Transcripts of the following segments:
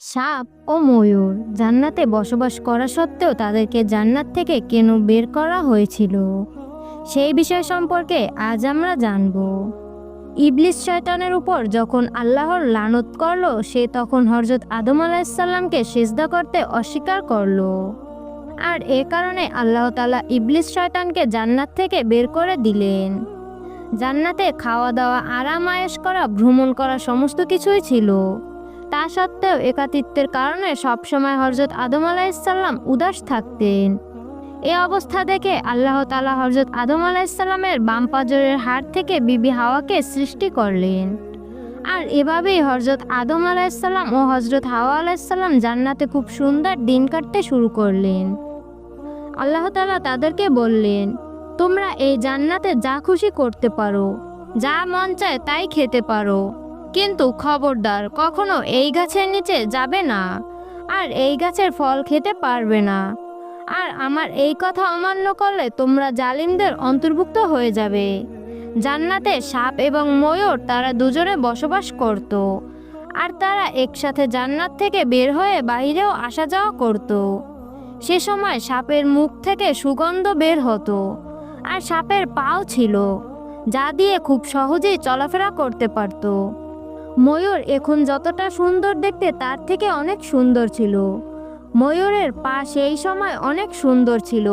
সাপ ও ময়ূর জান্নাতে বসবাস করা সত্ত্বেও তাদেরকে জান্নাত থেকে কেন বের করা হয়েছিল। সেই বিষয় সম্পর্কে আজ আমরা জানব। ইবলিস শয়তানের উপর যখন আল্লাহর লানত করল, সে তখন হরজত আদম আলাহিসাল্লামকে সেজদা করতে অস্বীকার করল। আর এ কারণে আল্লাহ তালা ইবলিস শয়তানকে জান্নাত থেকে বের করে দিলেন। জান্নাতে খাওয়া দাওয়া আরাম, আয়েশ করা, ভ্রমণ করা সমস্ত কিছুই ছিল। তা সত্ত্বেও একাতিত্বের কারণে সবসময় হরজত আদম আলাইসাল্লাম উদাস থাকতেন। এ অবস্থা দেখে আল্লাহ তালা হরজত আদম আলাইসাল্লামের বাম পাজরের হাড় থেকে বিবি হাওয়াকে সৃষ্টি করলেন। আর এভাবেই হরজত আদম আলাইসাল্লাম ও হজরত হাওয়া আলাইসাল্লাম জান্নাতে খুব সুন্দর দিন কাটতে শুরু করলেন। আল্লাহ তালা তাদেরকে বললেন, তোমরা এই জান্নাতে যা খুশি করতে পারো, যা মন চায় তাই খেতে পারো। কিন্তু খবরদার, কখনো এই গাছের নিচে যাবে না। আর এই গাছের ফল খেতে পারবে না। আর আমার এই কথা অমান্য করলে তোমরা জালিমদের অন্তর্ভুক্ত হয়ে যাবে। জান্নাতে সাপ এবং ময়ূর তারা দুজনে বসবাস করত। আর তারা একসাথে জান্নাত থেকে বের হয়ে বাইরেও আসা যাওয়া করত। সে সময় সাপের মুখ থেকে সুগন্ধ বের হতো। আর সাপের পাও ছিল, যা দিয়ে খুব সহজেই চলাফেরা করতে পারতো। ময়ূর এখন যতটা সুন্দর দেখতে, তার থেকে অনেক সুন্দর ছিল। ময়ূরের পা সেই সময় অনেক সুন্দর ছিল।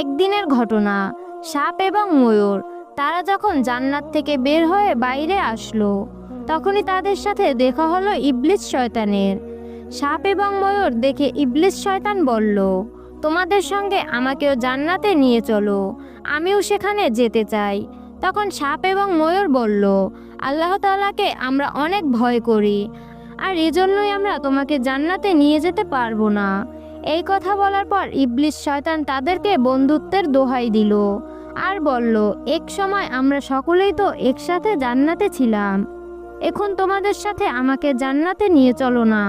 একদিনের ঘটনা, সাপ এবং ময়ূর, তারা যখন জান্নাত থেকে বের হয়ে বাইরে আসলো, তখনই তাদের সাথে দেখা হলো ইবলিস শয়তানের। সাপ এবং ময়ূর দেখে ইবলিস শয়তান বলল, তোমাদের সঙ্গে আমাকেও জান্নাতে নিয়ে চলো, আমিও সেখানে যেতে চাই। তখন সাপ এবং ময়ূর বলল, আল্লাহ তাআলাকে আমরা অনেক ভয় করি, আর এজন্যই আমরা তোমাকে জান্নাতে নিয়ে যেতে পারব না। এই কথা বলার পর ইবলিশ শয়তান তাদেরকে বন্ধুত্বের দোহাই দিল আর বলল, এক সময় আমরা সকলেই তো একসাথে জান্নাতে ছিলাম, এখন তোমাদের সাথে আমাকে জান্নাতে নিয়ে চলো না।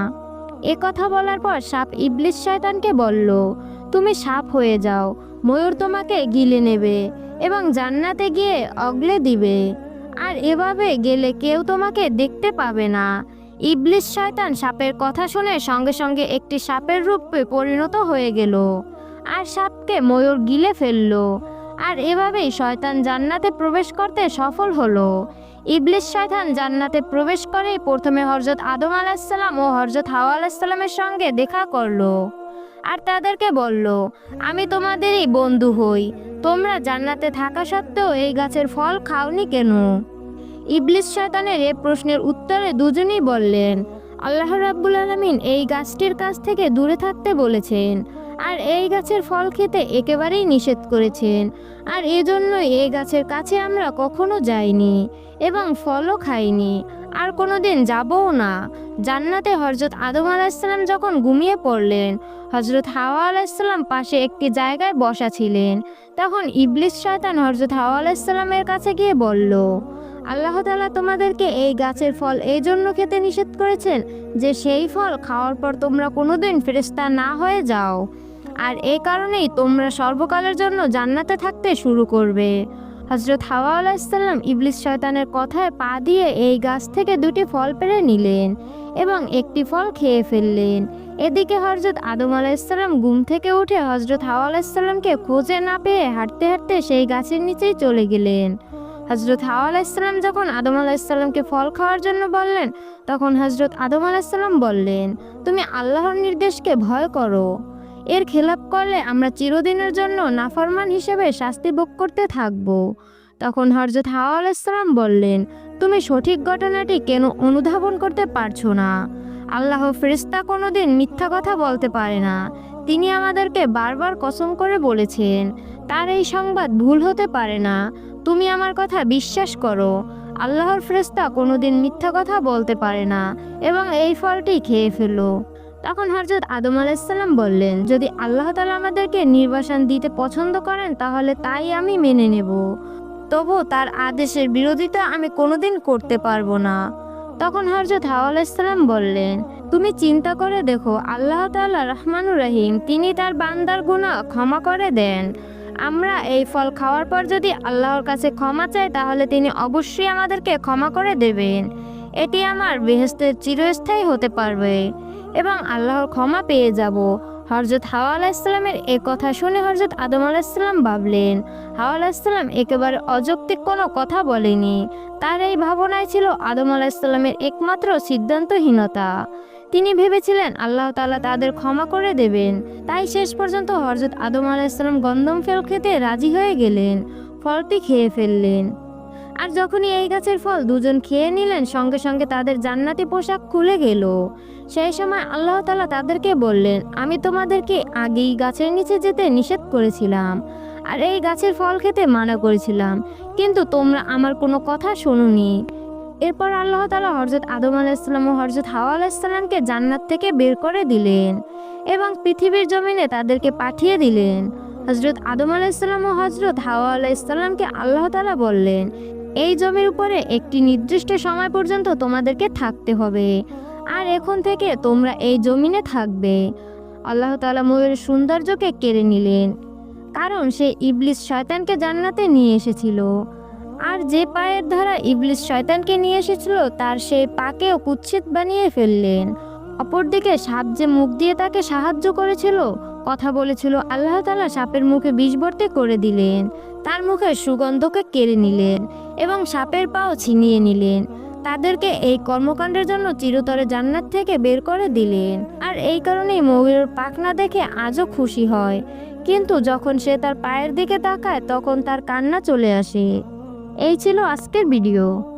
এ কথা বলার পর সাপ ইবলিশ শয়তানকে বলল, তুমি সাপ হয়ে যাও, ময়ূর তোমাকে গিলে নেবে। এবং জান্নাতে গিয়ে অগলে দিবে। আর এভাবে গেলে কেউ তোমাকে দেখতে পাবে না। ইবলিস শয়তান সাপের কথা শুনে সঙ্গে সঙ্গে একটি সাপের রূপে পরিণত হয়ে গেল আর সাপকে ময়ূর গিলে ফেলল। আর এভাবেই শয়তান জান্নাতে প্রবেশ করতে সফল হলো। ইবলিস শয়তান জান্নাতে প্রবেশ করেই প্রথমে হরজত আদম আলাহিসাল্লাম ও হরজত হাওয়া আলাহিসাল্লামের সঙ্গে দেখা করল। আর তাদেরকে বলল, আমি তোমাদেরই বন্ধু হই। তোমরা জান্নাতে থাকা সত্ত্বেও এই গাছের ফল খাওনি কেন? ইবলিস শয়তানের এ প্রশ্নের উত্তরে দুজনেই বললেন, আল্লাহ রাব্বুল আলমিন এই গাছটির কাছ থেকে দূরে থাকতে বলেছেন। আর এই গাছের ফল খেতে একেবারেই নিষেধ করেছেন। আর এজন্যই এই গাছের কাছে আমরা কখনো যাইনি এবং ফলও খাইনি। আর কোনো দিন যাবও না। জান্নাতে হজরত আদম আলাহিসাল্লাম যখন ঘুমিয়ে পড়লেন হজরত হাওয়া আলাহিসাল্লাম পাশে একটি জায়গায় বসা ছিলেন। তখন ইবলিস শয়তান হজরত হাওয়া আলাহিসাল্লামের কাছে গিয়ে বলল, আল্লাহ তালা তোমাদেরকে এই গাছের ফল এই জন্য খেতে নিষেধ করেছেন যে সেই ফল খাওয়ার পর তোমরা কোনোদিন ফেরেস্তা না হয়ে যাও। আর এই কারণেই তোমরা সর্বকালের জন্য জান্নাতে থাকতে শুরু করবে। হজরত হাওয়া আলাহিসাল্লাম ইবলিস শয়তানের কথায় পা দিয়ে এই গাছ থেকে দুটি ফল পেরে নিলেন এবং একটি ফল খেয়ে ফেললেন। এদিকে হজরত আদম আলাইসাল্লাম ঘুম থেকে উঠে হজরত হাওয়া আলাইসাল্লামকে খোঁজে না পেয়ে হাঁটতে হাঁটতে সেই গাছের নিচেই চলে গেলেন। হজরত হাওয়া আলাইসাল্লাম যখন আদম আলাইসাল্লামকে ফল খাওয়ার জন্য বললেন, তখন হজরত আদম আলাইসাল্লাম বললেন, তুমি আল্লাহর নির্দেশকে ভয় করো। এর খেলাপ করলে আমরা চিরদিনের জন্য নাফরমান হিসেবে শাস্তি ভোগ করতে থাকব। তখন হরজত হাওয়া আলাইসাল্লাম বললেন, তুমি সঠিক ঘটনাটি কেন অনুধাবন করতে পারছ না? আল্লাহ ফেরিস্তা কোনোদিন মিথ্যা কথা বলতে পারে না। তিনি আমাদেরকে বারবার কসম করে বলেছেন, তার এই সংবাদ ভুল হতে পারে না। তুমি আমার কথা বিশ্বাস করো। আল্লাহর ফেরেস্তা কোনোদিন মিথ্যা কথা বলতে পারে না এবং এই ফলটি খেয়ে ফেলো তখন হরজত আদম আলাইসাল্লাম বললেন, যদি আল্লাহ তালা আমাদেরকে নির্বাসন দিতে পছন্দ করেন, তাহলে তাই আমি মেনে নেব। তবু তার আদেশের বিরোধিতা আমি কোনোদিন করতে পারব না। তখন হরজত হাওয়া আলাইসাল্লাম বললেন, তুমি চিন্তা করে দেখো, আল্লাহ তাল্লাহ রহমানুর রহিম, তিনি তার বান্দার গুণা ক্ষমা করে দেন। আমরা এই ফল খাওয়ার পর যদি আল্লাহর কাছে ক্ষমা চাই, তাহলে তিনি অবশ্যই আমাদেরকে ক্ষমা করে দেবেন। এটি আমার বেহেস্তের চিরস্থায়ী হতে পারবে। এবং আল্লাহর ক্ষমা পেয়ে যাব। হরজত হাওয়া আলাইসাল্লামের এ কথা শুনে হরজত আদম আলাহিসাল্লাম ভাবলেন, হাওয়া আলাইসাল্লাম একেবারে অযৌক্তিক কোনো কথা বলেনি। তার এই ভাবনায় ছিল আদম আলাইসাল্লামের একমাত্র সিদ্ধান্তহীনতা। তিনি ভেবেছিলেন, আল্লাহ তাআলা তাদের ক্ষমা করে দেবেন। তাই শেষ পর্যন্ত হরজত আদম আলাইসাল্লাম গন্ধম ফেল খেতে রাজি হয়ে গেলেন, ফলটি খেয়ে ফেললেন। আর যখনই এই গাছের ফল দুজন খেয়ে নিলেন, সঙ্গে সঙ্গে তাদের জান্নাতি পোশাক খুলে গেল। সেই সময় আল্লাহ তালা তাদেরকে বললেন, আমি তোমাদেরকে আগেই গাছের নিচে যেতে নিষেধ করেছিলাম আর এই গাছের ফল খেতে মানা করেছিলাম, কিন্তু তোমরা আমার কোনো কথা শোনোনি। এরপর আল্লাহ তালা হরজত আদম আলাইসাল্লাম ও হরজত হাওয়া আলাইসাল্লামকে জান্নাত থেকে বের করে দিলেন এবং পৃথিবীর জমিনে তাদেরকে পাঠিয়ে দিলেন। হজরত আদম আলাইসাল্লাম ও হজরত হাওয়া আলাইসাল্লামকে আল্লাহ তালা বললেন এই জমির উপরে একটি নির্দিষ্ট সময় পর্যন্ত তোমাদেরকে থাকতে হবে। আর এখন থেকে তোমরা এই জমিনে থাকবে। আল্লাহ তালা ময়ূরের সৌন্দর্যকে কেড়ে নিলেন, কারণ সে ইবলিস শয়তানকে জান্নাতে নিয়ে এসেছিল। আর যে পায়ের ধারা ইবলিস শয়তানকে নিয়ে এসেছিল, তার সেই পাকেও কুচ্ছিত বানিয়ে ফেললেন। অপরদিকে সাপ যে মুখ দিয়ে তাকে সাহায্য করেছিল, কথা বলেছিল, আল্লাহ তালা সাপের মুখে বিষবর্তে করে দিলেন। তার মুখে সুগন্ধকে কেড়ে নিলেন। এবং সাপের পাও ছিনিয়ে নিলেন। তাদেরকে এই কর্মকাণ্ডের জন্য চিরতরে জান্নাত থেকে বের করে দিলেন। আর এই কারণেই ময়ূরের পাখনা দেখে আজও খুশি হয়। কিন্তু যখন সে তার পায়ের দিকে তাকায়, তখন তার কান্না চলে আসে। এই ছিল আজকের ভিডিও।